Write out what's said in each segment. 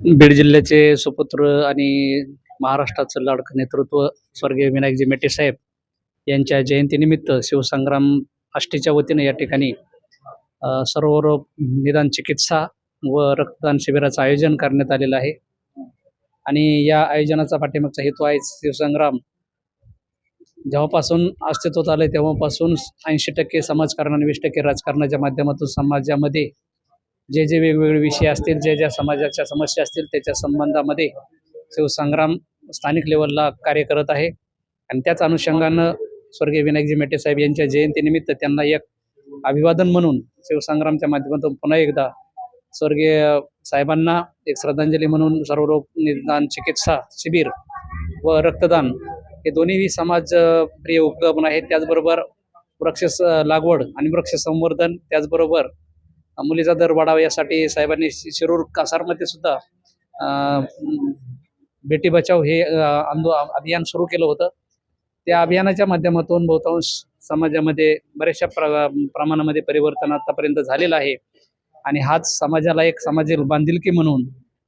बीड जिल्ह्याचे सुपुत्र आणि महाराष्ट्राचं लाडकं नेतृत्व स्वर्गीय विनायकजी मेटे साहेब यांच्या जयंतीनिमित्त शिवसंग्राम आष्टीच्या वतीनं या ठिकाणी सर्व सर्वरोग निदान चिकित्सा व रक्तदान शिबिराचं आयोजन करण्यात आलेलं आहे. आणि या आयोजनाचा पाठिंबाचा हेतू आहे शिवसंग्राम. जेव्हापासून अस्तित्वात आलं तेव्हापासून ऐंशी टक्के समाजकारण आणि वीस टक्के राजकारणाच्या माध्यमातून समाजामध्ये जे जे वेगवेगळे विषय असतील जे ज्या समाजाच्या समस्या असतील त्याच्या संबंधामध्ये शिवसंग्राम स्थानिक लेवलला कार्य करत आहे. आणि त्याच अनुषंगानं स्वर्गीय विनायकजी मेटे साहेब यांच्या जयंतीनिमित्त त्यांना एक अभिवादन म्हणून शिवसंग्रामच्या माध्यमातून पुन्हा एकदा स्वर्गीय साहेबांना एक श्रद्धांजली म्हणून सर्वरोग निदान चिकित्सा शिबिर व रक्तदान हे दोन्हीही समाज प्रिय उपक्रम आहेत. त्याचबरोबर वृक्ष लागवड आणि वृक्ष संवर्धन त्याचबरोबर मुलीचा दर वाढावा यासाठी साहेबांनी शिरूर कासारमध्ये सुद्धा अ, बेटी बचाव हे आंदो अभियान सुरू केलं होतं. त्या अभियानाच्या माध्यमातून बहुतांश समाजामध्ये बऱ्याचशा प्र प्रमाणामध्ये परिवर्तन आतापर्यंत झालेलं आहे. आणि हाच समाजाला एक सामाजिक बांधिलकी म्हणून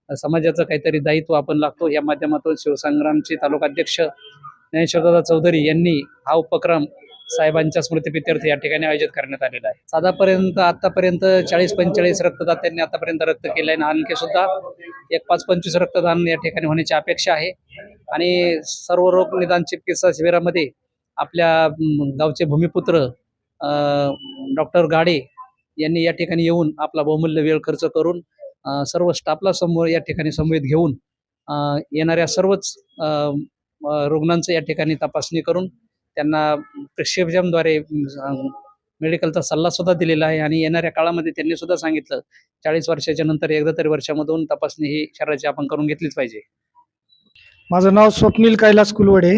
समाजाचं काहीतरी दायित्व आपण लागतो. या माध्यमातून शिवसंग्रामचे तालुकाध्यक्ष ज्ञानेश्वरदादा चौधरी यांनी हा उपक्रम साहेबांच्या स्मृतीप्रित्यर्थ या ठिकाणी आयोजित करण्यात आलेला आहे. साधापर्यंत आतापर्यंत चाळीस पंचेचाळीस रक्तदात्यांनी आतापर्यंत रक्त केलं आहे आणि आणखी सुद्धा एक पाच पंचवीस रक्तदान या ठिकाणी होण्याची अपेक्षा आहे. आणि सर्व रोग निदान चिकित्सा शिबिरामध्ये आपल्या गावचे भूमिपुत्र डॉक्टर गाडे यांनी या ठिकाणी येऊन आपला बहुमूल्य वेळ खर्च करून सर्व स्टाफला समोर या ठिकाणी समवेत घेऊन येणाऱ्या सर्वच अ, रुग्णांचं या ठिकाणी तपासणी करून त्यांना प्रिस्क्रिप्शनद्वारे मेडिकलचा सल्ला सुद्धा दिलेला आहे. आणि येणाऱ्या काळामध्ये त्यांनी सुद्धा सांगितलं चाळीस वर्षाच्या नंतर एकदा तरी वर्षामधून तपासणी ही शरीराची आपण करून घेतलीच पाहिजे. माझं नाव स्वप्नील कैलास कुलवडे.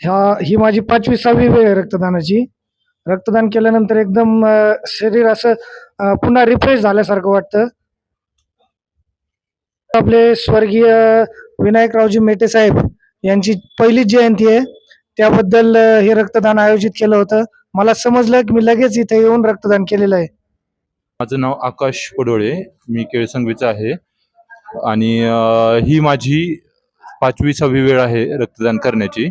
ह्या ही माझी पाचवी सहावी वेळ आहे रक्तदानाची. रक्तदान केल्यानंतर एकदम शरीर असं पुन्हा रिफ्रेश झाल्यासारखं वाटतं. आपले स्वर्गीय विनायकरावजी मेटे साहेब यांची पहिलीच जयंती आहे. त्याबद्दल हे रक्तदान आयोजित केलं होतं. मला समजलं की मी लगेच इथे येऊन रक्तदान केलेलं आहे. माझं नाव आकाश पडोळे मी केळसंगवीचा आहे. आणि ही माझी पाचवी सहावी वेळ आहे रक्तदान करण्याची.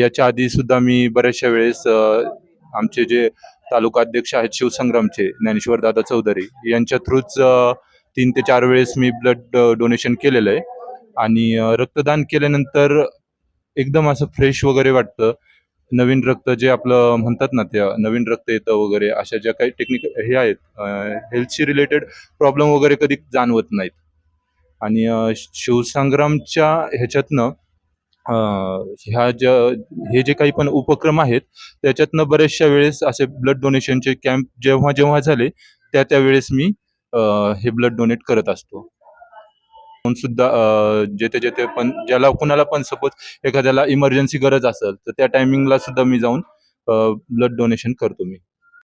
याच्या आधी सुद्धा मी बऱ्याचशा वेळेस आमचे जे तालुका अध्यक्ष आहेत शिवसंग्रामचे ज्ञानेश्वर दादा चौधरी यांच्या थ्रूच तीन ते चार वेळेस मी ब्लड डोनेशन केलेलं आहे. आणि रक्तदान केल्यानंतर एकदम असं फ्रेश वगैरे वाटतं. नवीन रक्त जे आपलं म्हणतात ना त्या नवीन रक्त येतं वगैरे अशा ज्या काही टेक्निक हे आहेत हेल्थशी रिलेटेड प्रॉब्लेम वगैरे कधी जाणवत नाहीत. आणि शिवसंग्रामच्या ह्याच्यातनं ह्या ज्या हे जे काही पण उपक्रम आहेत त्याच्यातनं बऱ्याचशा वेळेस असे ब्लड डोनेशनचे कॅम्प जेव्हा जेव्हा झाले त्या त्या वेळेस मी हे ब्लड डोनेट करत असतो. म्हणून सुद्धा अ, जेथे जेथे पण ज्याला कुणाला पण सपोज एखाद्याला इमर्जन्सी गरज असेल तर त्या टायमिंगला सुद्धा मी जाऊन ब्लड डोनेशन करतो मी.